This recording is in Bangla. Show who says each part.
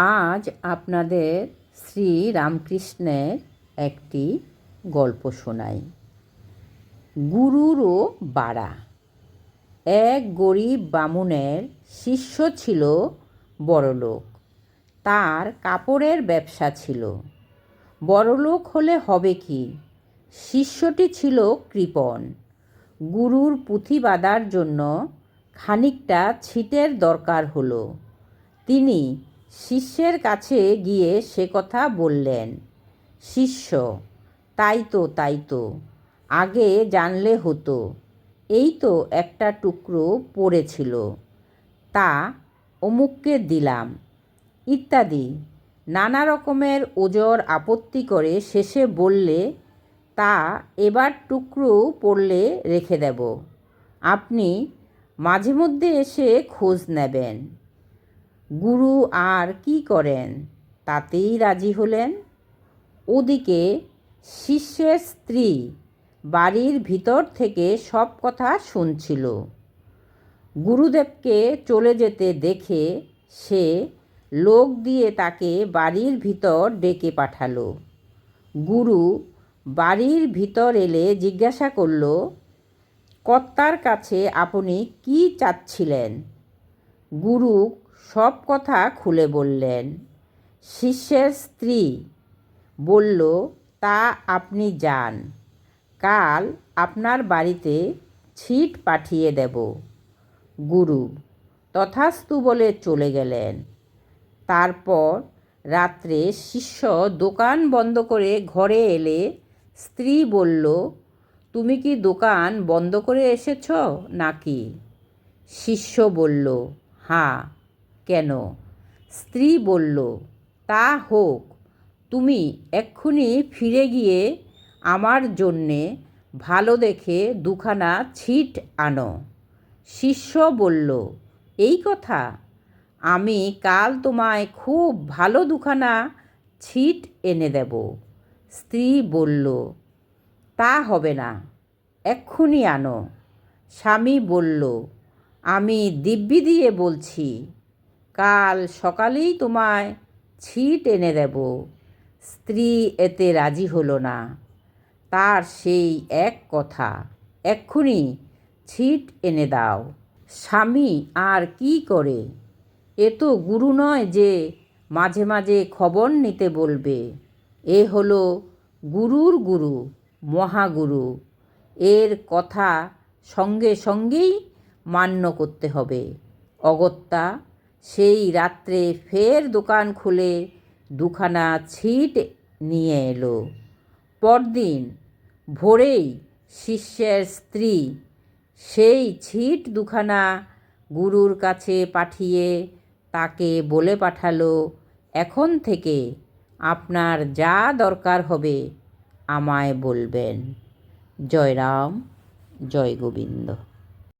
Speaker 1: আজ আপনাদের শ্রী রামকৃষ্ণের একটি গল্প শোনাই। গুরুরও বাড়া। এক গরিব বামুনের শিষ্য ছিল বড়লোক। তার কাপড়ের ব্যবসা ছিল। বড়লোক হলে হবে কি? শিষ্যটি ছিল কৃপণ। গুরুর পুঁথি বাঁধার জন্য খানিকটা ছিটের দরকার হলো। তিনি শিষ্যের কাছে গিয়ে সে কথা বললেন, শিষ্য, তাই তো তাই তো, আগে জানলে হতো, এই তো একটা টুকরো পড়েছিল, তা অমুককে দিলাম, ইত্যাদি। নানা রকমের ওজর আপত্তি করে শেষে বললে, তা এবার টুকরো পড়লে রেখে দেব, আপনি মাঝে মধ্যে এসে খোঁজ নেবেন। গুরু আর কি করেন? তাতেই রাজি হলেন। ওদিকে শিষ্যের স্ত্রী বাড়ির ভিতর থেকে সব কথা শুনছিল। গুরুদেবকে চলে যেতে দেখে সে লোক দিয়ে তাকে বাড়ির ভিতর ডেকে পাঠালো। গুরু বাড়ির ভিতর এলে জিজ্ঞাসা করল, কর্তার কাছে আপনি কি চাচ্ছিলেন? গুরু সব কথা খুলে বললেন। শিষ্যের স্ত্রী বলল, তা আপনি যান, কাল আপনার বাড়িতে ছিট পাঠিয়ে দেব। গুরু তথাস্তু বলে চলে গেলেন। তারপর রাত্রে শিষ্য দোকান বন্ধ করে ঘরে এলে স্ত্রী বলল, তুমি কি দোকান বন্ধ করে এসেছ নাকি? শিষ্য বলল হাঁ কেন? স্ত্রী বলল, তা হোক, তুমি এক্ষুনি ফিরে গিয়ে আমার জন্যে ভালো দেখে দুখানা ছিট আনো। শিষ্য বলল, এই কথা? আমি কাল তোমায় খুব ভালো দুখানা ছিট এনে দেব। স্ত্রী বলল, তা হবে না, এক্ষুনি আনো। স্বামী বলল, আমি দিব্যি দিয়ে বলছি কাল সকালেই তোমায় ছিট এনে দেব। স্ত্রী এতে রাজি হলো না। তার সেই এক কথা এক্ষুনি ছিট এনে দাও। স্বামী আর কি করে? এ তো গুরু নয় যে মাঝে মাঝে খবর নিতে বলবে। এ হলো গুরুর গুরু, মহাগুরু। এর কথা সঙ্গে সঙ্গেই মান্য করতে হবে। অগত্যা সেই রাত্রে ফের দোকান খুলে দুখানা ছিট নিয়ে এলো। পরদিন ভোরেই শিষ্যের স্ত্রী সেই ছিট দুখানা গুরুর কাছে পাঠিয়ে তাকে বলে পাঠালো, এখন থেকে আপনার যা দরকার হবে আমায় বলবেন। জয় রাম জয় গোবিন্দ